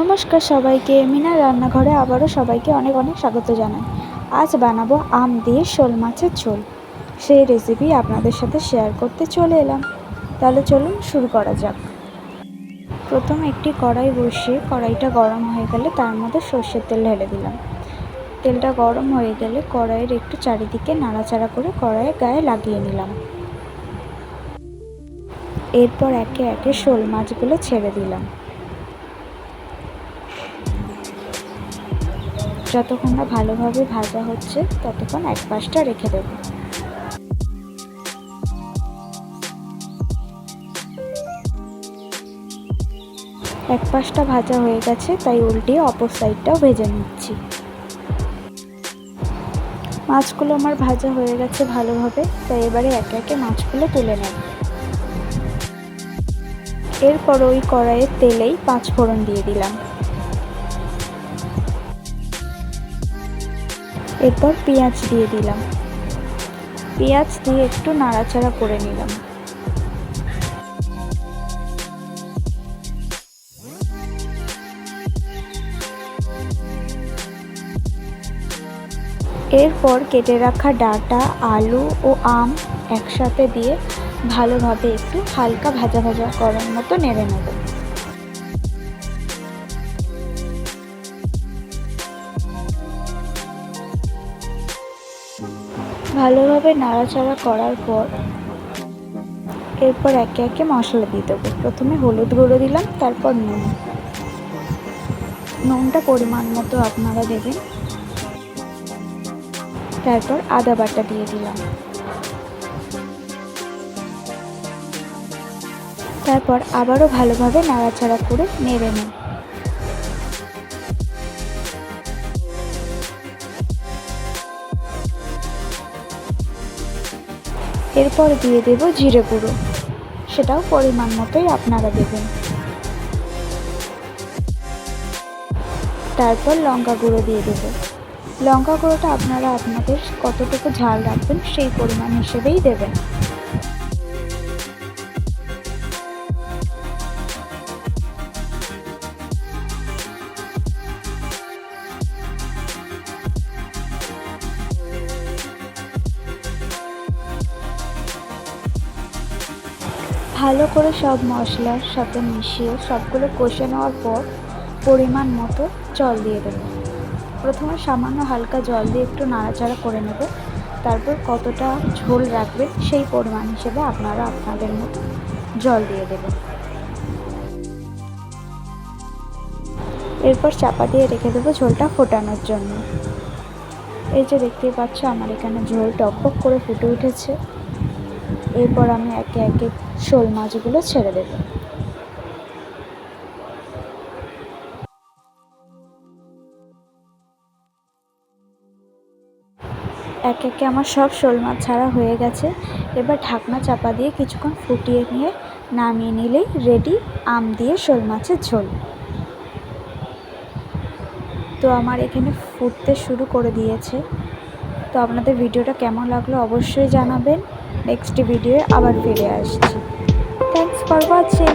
নমস্কার সবাইকে মিনার রান্নাঘরে আবারও সবাইকে অনেক অনেক স্বাগত জানাই। আজ বানাবো আম দিয়ে শোল মাছের ঝোল। সেই রেসিপি আপনাদের সাথে শেয়ার করতে চলে এলাম। তাহলে চলুন শুরু করা যাক। প্রথম একটি কড়াই বসিয়ে কড়াইটা গরম হয়ে গেলে তার মধ্যে সর্ষের তেল ঢেলে দিলাম। তেলটা গরম হয়ে গেলে কড়াইয়ের একটু চারিদিকে নাড়াচাড়া করে কড়াইয়ে গায়ে লাগিয়ে নিলাম। এরপর একে একে শোল মাছগুলো ছেড়ে দিলাম। যতক্ষণ না ভালোভাবে ভাজা হচ্ছে, ততক্ষণ এক পাশটা রেখে দেব। এক পাশটা ভাজা হয়ে গেছে, তাই উল্টিয়ে অপর সাইডটাও ভেজে নিচ্ছি। মাছগুলো আমার ভাজা হয়ে গেছে ভালোভাবে, তাই এবারে একে একে মাছগুলো তুলে নেব। এরপর ওই কড়াইয়ের তেলেই পাঁচ ফোড়ন দিয়ে দিলাম। এরপর পেঁয়াজ দিয়ে দিলাম। পেঁয়াজ দিয়ে একটু নাড়াচাড়া করে নিলাম। এরপর কেটে রাখা ডাটা, আলু ও আম একসাথে দিয়ে ভালোভাবে একটু হালকা ভাজা ভাজা করার মতো নেড়ে নেব। ভালোভাবে নাড়াচাড়া করার পর এরপর একে একে মশলা দিয়ে দেবো। প্রথমে হলুদ গুঁড়ো দিলাম, তারপর নুন। নুনটা পরিমাণ মতো আপনারা দেবেন। তারপর আদা বাটা দিয়ে দিলাম। তারপর আবারও ভালোভাবে নাড়াচাড়া করে নেড়ে নিই এরপর দিয়ে দেব জিরে গুঁড়ো। সেটাও পরিমাণ মতোই আপনারা দেবেন। তারপর লঙ্কা গুঁড়ো দিয়ে দেব। লঙ্কা গুঁড়োটা আপনারা আপনাদের কতটুকু ঝাল রাখবেন সেই পরিমাণ হিসেবেই দেবেন। ভালো করে সব মশলার সাথে মিশিয়ে সবগুলো কষে নেওয়ার পর পরিমাণ মতো জল দিয়ে দেবো। প্রথমে সামান্য হালকা জল দিয়ে একটু নাড়াচাড়া করে নেব। তারপর কতটা ঝোল রাখবেন সেই পরিমাণ হিসেবে আপনারা আপনাদের মতো জল দিয়ে দেবেন। এরপর চাপা দিয়ে রেখে দেবো ঝোলটা ফোটানোর জন্য। এই যে দেখতেই পাচ্ছ, আমার এখানে ঝোল টকবক করে ফুটে উঠেছে। এরপর আমি একে একে শোল মাছগুলো ছেড়ে দেব। এক একে আমার সব শোল মাছ ছাড়া হয়ে গেছে। এবার ঢাকনা চাপা দিয়ে কিছুক্ষণ ফুটিয়ে নিয়ে নামিয়ে নিলেই রেডি আম দিয়ে শোল মাছের ঝোল। তো আমার এখানে ফুটতে শুরু করে দিয়েছে। তো আপনাদের ভিডিওটা কেমন লাগল অবশ্যই জানাবেন। নেক্সট ভিডিও আবার ফিরে আসছি। Thanks for watching